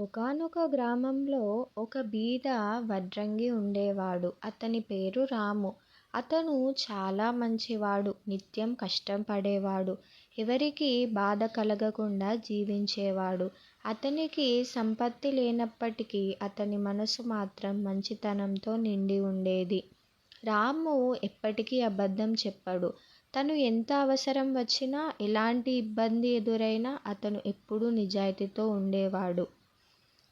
ఒకానొక గ్రామంలో ఒక బీద వడ్రంగి ఉండేవాడు. అతని పేరు రాము. అతను చాలా మంచివాడు. నిత్యం కష్టపడేవాడు. ఎవరికీ బాధ కలగకుండా జీవించేవాడు. అతనికి సంపత్తి లేనప్పటికీ అతని మనసు మాత్రం మంచితనంతో నిండి ఉండేది. రాము ఎప్పటికీ అబద్ధం చెప్పడు. తను ఎంత అవసరం వచ్చినా, ఎలాంటి ఇబ్బంది ఎదురైనా అతను ఎప్పుడూ నిజాయితీతో ఉండేవాడు.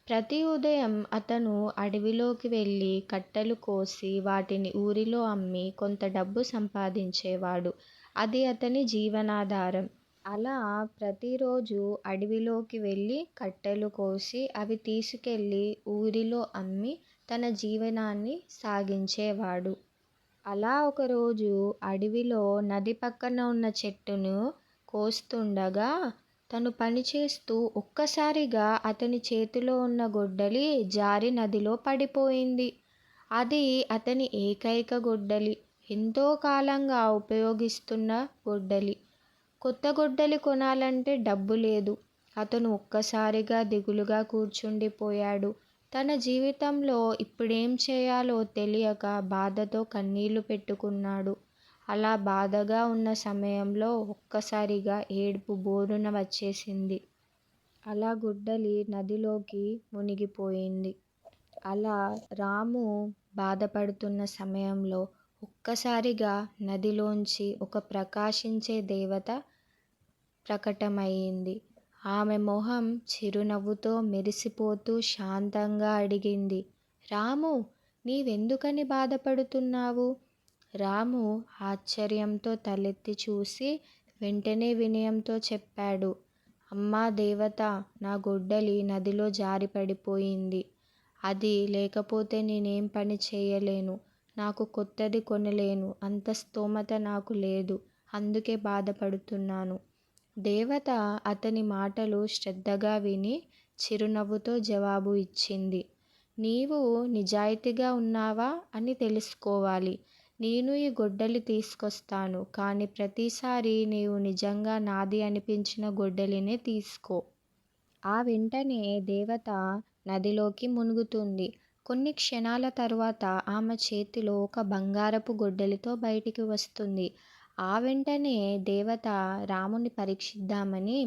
ప్రతి ఉదయం అతను అడవిలోకి వెళ్ళి కట్టెలు కోసి వాటిని ఊరిలో అమ్మి కొంత డబ్బు సంపాదించేవాడు. అది అతని జీవనాధారం. అలా ప్రతిరోజు అడవిలోకి వెళ్ళి కట్టెలు కోసి అవి తీసుకెళ్ళి ఊరిలో అమ్మి తన జీవనాన్ని సాగించేవాడు. అలా ఒకరోజు అడవిలో నది పక్కన ఉన్న చెట్టును కోస్తుండగా తను పనిచేస్తూ ఒక్కసారిగా అతని చేతిలో ఉన్న గొడ్డలి జారి నదిలో పడిపోయింది. అది అతని ఏకైక గొడ్డలి. ఎంతో కాలంగా ఉపయోగిస్తున్న గొడ్డలి. కొత్త గొడ్డలి కొనాలంటే డబ్బు లేదు. అతను ఒక్కసారిగా దిగులుగా కూర్చుండిపోయాడు. తన జీవితంలో ఇప్పుడేం చేయాలో తెలియక బాధతో కన్నీళ్ళు పెట్టుకున్నాడు. అలా బాధగా ఉన్న సమయంలో ఒక్కసారిగా ఏడుపు బోరున వచ్చేసింది. అలా గుడ్డలి నదిలోకి మునిగిపోయింది. అలా రాము బాధపడుతున్న సమయంలో ఒక్కసారిగా నదిలోంచి ఒక ప్రకాశించే దేవత ప్రకటమయ్యింది ఆమె మొహం చిరునవ్వుతో మెరిసిపోతూ శాంతంగా అడిగింది. రాము నీవెందుకని బాధపడుతున్నావు? రాము ఆశ్చర్యంతో తలెత్తి చూసి వెంటనే వినయంతో చెప్పాడు. అమ్మా దేవతా! నా గొడ్డలి నదిలో జారి పడిపోయింది. అది లేకపోతే నేనేం పని చేయలేను. నాకు కొత్తది కొనలేను అంత స్తోమత నాకు లేదు. అందుకే బాధపడుతున్నాను. దేవత అతని మాటలు శ్రద్ధగా విని చిరునవ్వుతో జవాబు ఇచ్చింది. నీవు నిజాయితీగా ఉన్నావా అని తెలుసుకోవాలి. నేను ఈ గొడ్డలి తీసుకొస్తాను. కానీ ప్రతిసారి నీవు నిజంగా నాది అనిపించిన గొడ్డలినే తీసుకో. ఆ వెంటనే దేవత నదిలోకి మునుగుతుంది. కొన్ని క్షణాల తరువాత ఆమె చేతిలో ఒక బంగారపు గొడ్డలితో బయటికి వస్తుంది. ఆ వెంటనే దేవత రాముని పరీక్షిద్దామని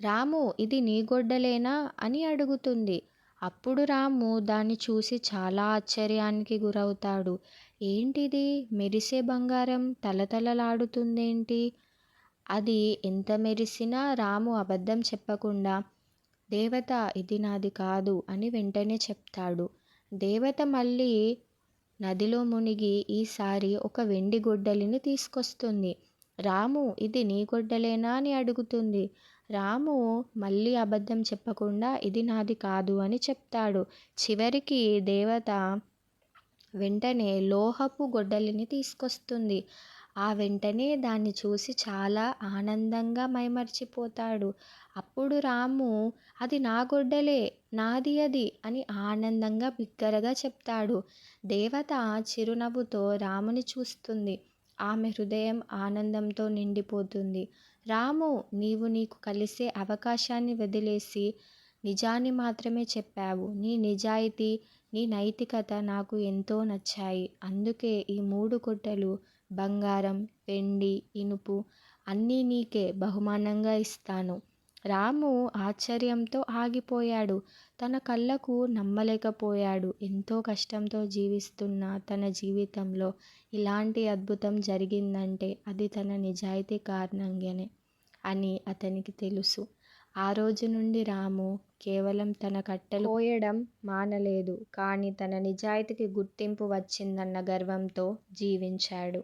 రాము ఇది నీ గొడ్డలేనా? అని అడుగుతుంది. అప్పుడు రాము దాన్ని చూసి చాలా ఆశ్చర్యానికి గురవుతాడు. ఏంటిది? మెరిసే బంగారం తలతలలాడుతుందేంటి అది ఎంత మెరిసినా రాము అబద్ధం చెప్పకుండా దేవత ఇది నాది కాదు అని వెంటనే చెప్తాడు. దేవత మళ్ళీ నదిలో మునిగి ఈసారి ఒక వెండి గొడ్డలిని తీసుకొస్తుంది. రాము ఇది నీ గొడ్డలేనా? అని అడుగుతుంది. రాము మళ్ళీ అబద్ధం చెప్పకుండా ఇది నాది కాదు అని చెప్తాడు. చివరికి దేవత వెంటనే లోహపు గొడ్డలిని తీసుకొస్తుంది. ఆ వెంటనే దాన్ని చూసి చాలా ఆనందంగా మైమరచిపోతాడు. అప్పుడు రాము అది నా గొడ్డలే! నాది అది అని ఆనందంగా బిగ్గరగా చెప్తాడు. దేవత చిరునవ్వుతో రాముని చూస్తుంది. ఆమె హృదయం ఆనందంతో నిండిపోతుంది. రాము నీవు నీకు కలిసే అవకాశాన్ని వదిలేసి నిజాన్ని మాత్రమే చెప్పావు. నీ నిజాయితీ, నీ నైతికత నాకు ఎంతో నచ్చాయి. అందుకే ఈ మూడు గొడ్డలూ బంగారం, వెండి, ఇనుపు అన్నీ నీకే బహుమానంగా ఇస్తాను. రాము ఆశ్చర్యంతో ఆగిపోయాడు. తన కళ్ళకు నమ్మలేకపోయాడు. ఎంతో కష్టంతో జీవిస్తున్న తన జీవితంలో ఇలాంటి అద్భుతం జరిగిందంటే అది తన నిజాయితీ కారణంగానే అని అతనికి తెలుసు. ఆ రోజు నుండి రాము కేవలం తన కట్టెలు కోయడం మానలేదు. కానీ తన నిజాయితీకి గుర్తింపు వచ్చిందన్న గర్వంతో జీవించాడు.